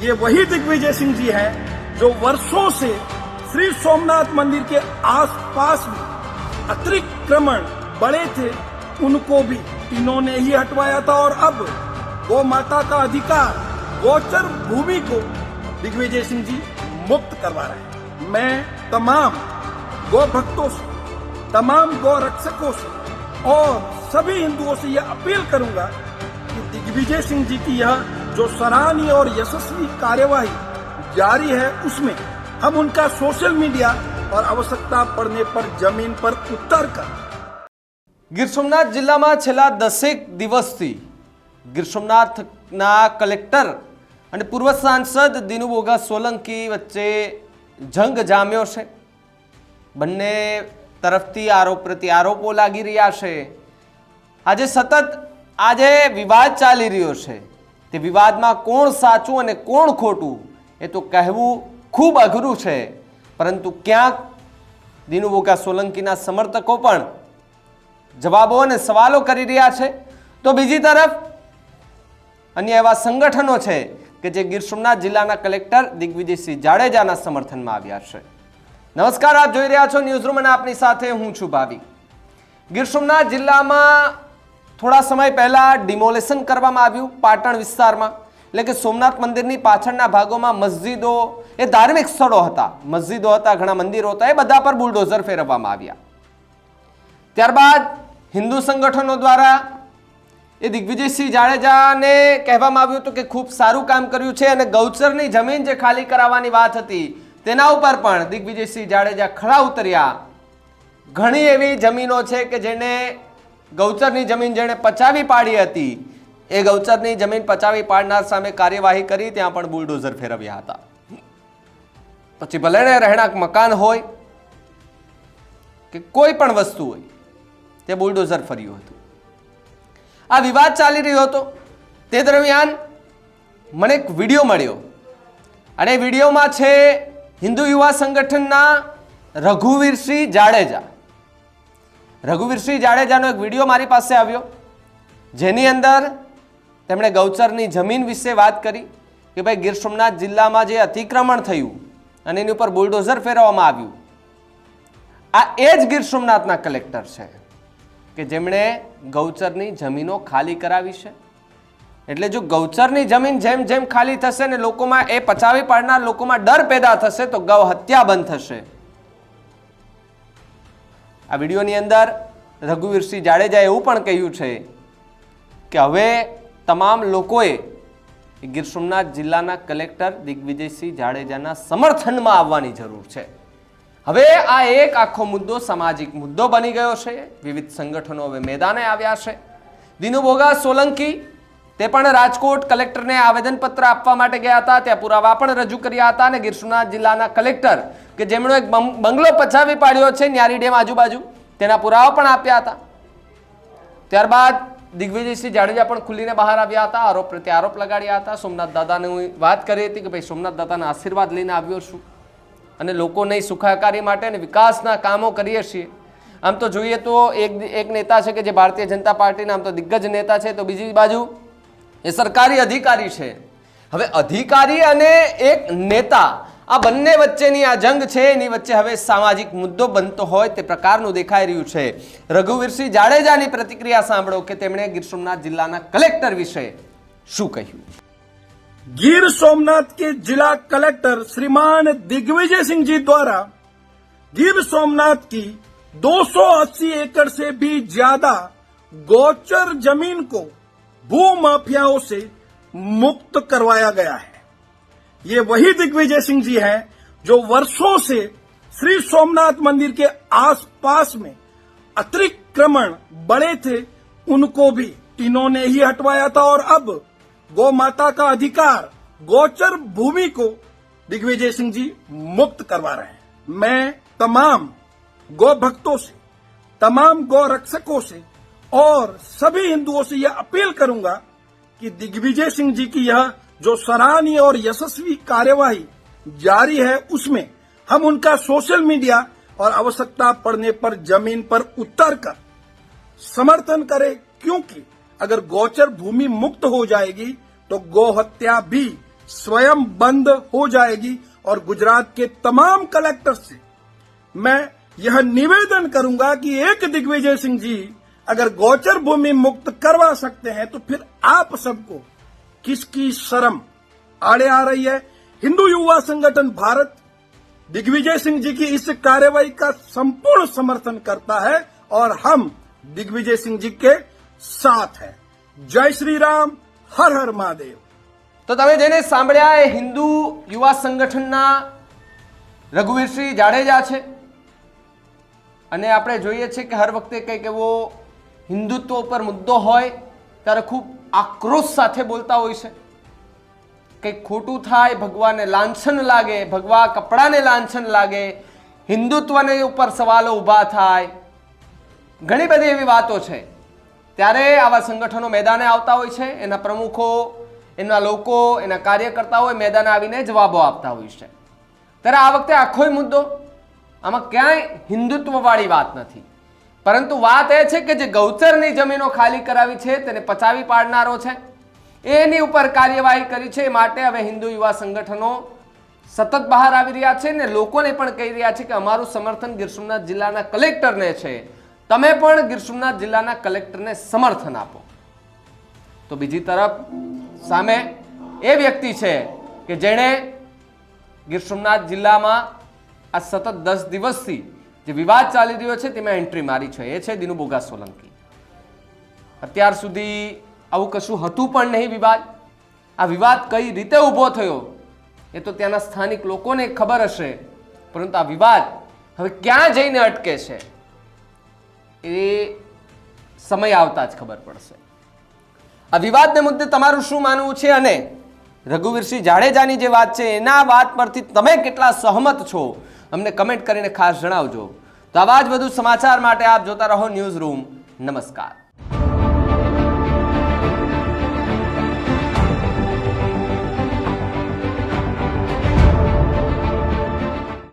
ये वही दिग्विजय सिंह जी हैं जो वर्षों से श्री सोमनाथ मंदिर के आसपास में अतिक्रमण बड़े थे, उनको भी इन्होंने ही हटवाया था और अब गौ माता का अधिकार, गोचर भूमि को दिग्विजय सिंह जी मुक्त करवा रहे हैं। मैं तमाम गौ भक्तों से, तमाम गौ रक्षकों से और सभी हिंदुओं से यह अपील करूँगा कि दिग्विजय सिंह जी की यह जो सराहनीय और यशस्वी कार्यवाही जारी है उसमें हम उनका सोशल मीडिया और आवश्यकता पड़ने पर जमीन पर उतर कर ગીર સોમનાથ જિલ્લામાં છેલ્લા દસેક દિવસથી ગીર સોમનાથના કલેક્ટર અને પૂર્વ સાંસદ દિનુ બોગા સોલંકી વચ્ચે જંગ જામ્યો છે બંને તરફથી આરોપ પ્રતિ આરોપો લાગી રહ્યા છે આજે સતત આજે વિવાદ ચાલી રહ્યો છે તે વિવાદમાં કોણ સાચું અને કોણ ખોટું, એ તો કહેવું ખૂબ અઘરું છે. પરંતુ ક્યાંક દિનુબોકા સોલંકીના સમર્થકો પણ જવાબો અને સવાલો કરી રહ્યા છે. તો બીજી તરફ, અન્ય એવા સંગઠનો છે કે જે ગીર સોમનાથ જિલ્લાના કલેક્ટર દિગ્વિજયસિંહ જાડેજાના સમર્થનમાં આવ્યા છે. નમસ્કાર, આપ જોઈ રહ્યા છો ન્યૂઝરૂમ અને આપની સાથે હું છું ભાવિક. ગીર સોમનાથ જિલ્લામાં થોડા સમય પહેલા ડિમોલેશન કરવામાં આવ્યું પાટણ વિસ્તારમાં. એટલે કે સોમનાથ મંદિરની પાછળના ભાગોમાં મસ્જિદો એ ધાર્મિક સ્થળો હતા. મસ્જિદો હતા, ઘણા મંદિરો હતા, એ બધા પર બુલડોઝર ફેરવવામાં આવ્યા. ત્યારબાદ હિન્દુ સંગઠનો દ્વારા એ દિગ્વિજયસિંહ જાડેજાને કહેવામાં આવ્યું હતું કે ખૂબ સારું કામ કર્યું છે અને ગૌચરની જમીન જે ખાલી કરાવવાની વાત હતી, તેના ઉપર પણ દિગ્વિજયસિંહ જાડેજા ખરા ઉતર્યા. ઘણી એવી જમીનો છે કે જેને ગૌચરની જમીન જેણે પચાવી પાડી હતી, એ ગૌચરની જમીન પચાવી પાડનાર સામે કાર્યવાહી કરી, ત્યાં પણ બુલડોઝર ફેરવ્યા હતા. પછી ભલે રહેણાંક મકાન હોય, કે કોઈ પણ વસ્તુ હોય, તે બુલડોઝર ફર્યું હતું. આ વિવાદ ચાલી રહ્યો હતો. તે દરમિયાન મને એક વીડિયો મળ્યો. અને વિડીયોમાં છે હિન્દુ યુવા સંગઠનના રઘુવીરસિંહ જાડેજા. રઘુવીરસિંહ જાડેજાનો એક વીડિયો મારી પાસે આવ્યો, જેની અંદર તેમણે ગૌચરની જમીન વિશે વાત કરી કે ભાઈ ગીર સોમનાથ જિલ્લામાં જે અતિક્રમણ થયું અને એની ઉપર બુલડોઝર ફેરવવામાં આવ્યું. આ એ જ ગીર સોમનાથના કલેક્ટર છે કે જેમણે ગૌચરની જમીનો ખાલી કરાવી છે. એટલે જો ગૌચરની જમીન જેમ જેમ ખાલી થશે ને લોકોમાં એ પચાવી પાડનાર લોકોમાં ડર પેદા થશે તો ગૌ હત્યા બંધ થશે. આ વિડીયોની અંદર રઘુવીરસિંહ જાડેજાએ એવું પણ કહ્યું છે કે હવે તમામ લોકોએ ગીર સોમનાથ જિલ્લાના કલેક્ટર દિગ્વિજયસિંહ જાડેજાના સમર્થનમાં આવવાની જરૂર છે. હવે આ એક આખો મુદ્દો સામાજિક મુદ્દો બની ગયો છે. વિવિધ સંગઠનો હવે મેદાને આવ્યા છે. દિનુ બોગા સોલંકી તે પણ રાજકોટ કલેક્ટરને આવેદનપત્ર આપવા માટે ગયા હતા. ત્યાં પુરાવા પણ રજૂ કર્યા હતા અને ગીર સોમનાથ જિલ્લાના કલેક્ટર કે જેમણે એક બંગલો પછાવી પાડ્યો છે ન્યારી ડેમ આજુબાજુ, તેના પુરાવા પણ આપ્યા હતા. ત્યારબાદ દિગ્વિજયસિંહ જાડેજા પણ ખુલ્લીને બહાર આવ્યા હતા. આરોપ પ્રત્યે આરોપ લગાડ્યા હતા. સોમનાથ દાદાને હું વાત કરી હતી કે ભાઈ, સોમનાથ દાદાના આશીર્વાદ લઈને આવ્યો છું અને લોકોને સુખાકારી માટે અને વિકાસના કામો કરીએ છીએ. આમ તો જોઈએ તો એક એક નેતા છે કે જે ભારતીય જનતા પાર્ટીના, આમ તો દિગ્ગજ નેતા છે, તો બીજી બાજુ એ સરકારી અધિકારી છે હવે અધિકારી અને એક નેતા આ બંને વચ્ચેની આ જંગ છે એની વચ્ચે હવે સામાજિક મુદ્દો બનતો હોય તે પ્રકારનું દેખાઈ રહ્યું છે રઘુવીરસિંહ જાડેજાની પ્રતિક્રિયા સાંભળો કે તેમણે ગીર સોમનાથ જિલ્લાના કલેક્ટર વિશે શું કહ્યું गिर सोमनाथ के जिला कलेक्टर श्रीमान दिग्विजय सिंह जी द्वारा गिर सोमनाथ की 280 एकड़ से भी ज्यादा गोचर जमीन को भू माफियाओं से मुक्त करवाया गया है। ये वही दिग्विजय सिंह जी हैं जो वर्षों से श्री सोमनाथ मंदिर के आसपास में अतिक्रमण बड़े थे, उनको भी इन्होंने ही हटवाया था और अब गौ माता का अधिकार, गोचर भूमि को दिग्विजय सिंह जी मुक्त करवा रहे हैं। मैं तमाम गौ भक्तों से, तमाम गौ रक्षकों से और सभी हिंदुओं से यह अपील करूँगा कि दिग्विजय सिंह जी की यह जो सराहनीय और यशस्वी कार्यवाही जारी है, उसमें हम उनका सोशल मीडिया और आवश्यकता पड़ने पर ज़मीन पर उतर कर समर्थन करें, क्योंकि अगर गोचर भूमि मुक्त हो जाएगी तो गौ हत्या भी स्वयं बंद हो जाएगी और गुजरात के तमाम कलेक्टर से मैं यह निवेदन करूँगा कि एक दिग्विजय सिंह जी अगर गोचर भूमि मुक्त करवा सकते हैं तो फिर आप सबको किसकी शर्म आड़े आ रही है हिंदू युवा संगठन भारत दिग्विजय सिंह जी की इस कार्रवाई का संपूर्ण समर्थन करता है और हम दिग्विजय सिंह जी के साथ हैं जय श्री राम हर हर महादेव તો તમે જેને સાંભળ્યા એ હિન્દુ યુવા સંગઠનના રઘુવીરસિંહ જાડેજા છે અને આપણે જોઈએ છીએ કે હર વખતે કંઈક એવો હિન્દુત્વ ઉપર મુદ્દો હોય, ત્યારે ખૂબ આક્રોશ સાથે બોલતા હોય છે. કંઈક ખોટું થાય, ભગવાનને લાંછન લાગે, ભગવા કપડાને લાંછન લાગે, હિન્દુત્વને ઉપર સવાલો ઊભા થાય. ઘણી બધી એવી વાતો છે. ત્યારે આવા સંગઠનો મેદાને આવતા હોય છે, એના પ્રમુખો, એના લોકો, એના કાર્યકર્તાઓ મેદાને આવીને જવાબો આપતા હોય છે. ત્યારે આ વખતે આખોય મુદ્દો, આમાં ક્યાંય હિન્દુત્વવાળી વાત નથી. પરંતુ વાત એ છે કે જે ગૌચરની જમીનો ખાલી કરાવી છે તેને પચાવી પાડનારો છે. એની ઉપર કાર્યવાહી કરી છે માટે હવે હિન્દુ યુવા સંગઠનો સતત બહાર આવી રહ્યા છે ને લોકોને પણ કહી રહ્યા છે કે અમારું સમર્થન ગીર સોમનાથ જિલ્લાના કલેક્ટરને છે. તમે પણ ગીર સોમનાથ જિલ્લાના કલેક્ટરને સમર્થન આપો. તો બીજી તરફ સામે એ વ્યક્તિ છે કે જેણે ગીર સોમનાથ જિલ્લામાં આ સતત દસ દિવસથી જે વિવાદ ચાલી રહ્યો છે તેમાં એન્ટ્રી મારી છે. એ છે દિનુબોગા સોલંકી. અત્યાર સુધી આવું કશું હતું પણ નહીં વિવાદ. આ વિવાદ કઈ રીતે ઊભો થયો એ તો ત્યાંના સ્થાનિક લોકોને ખબર હશે. પરંતુ આ વિવાદ હવે ક્યાં જઈને અટકે છે એ સમય આવતા જ ખબર પડશે. આ વિવાદને મુદ્દે તમારું શું માનવું છે અને રઘુવીરસિંહ જાડેજાની જે વાત છે એના વાત પરથી તમે કેટલા સહમત છો? અમને કમેન્ટ કરીને ખાસ જણાવજો. તો આવા જ વધુ સમાચાર માટે આપ જોતા રહો ન્યૂઝ રૂમ. નમસ્કાર.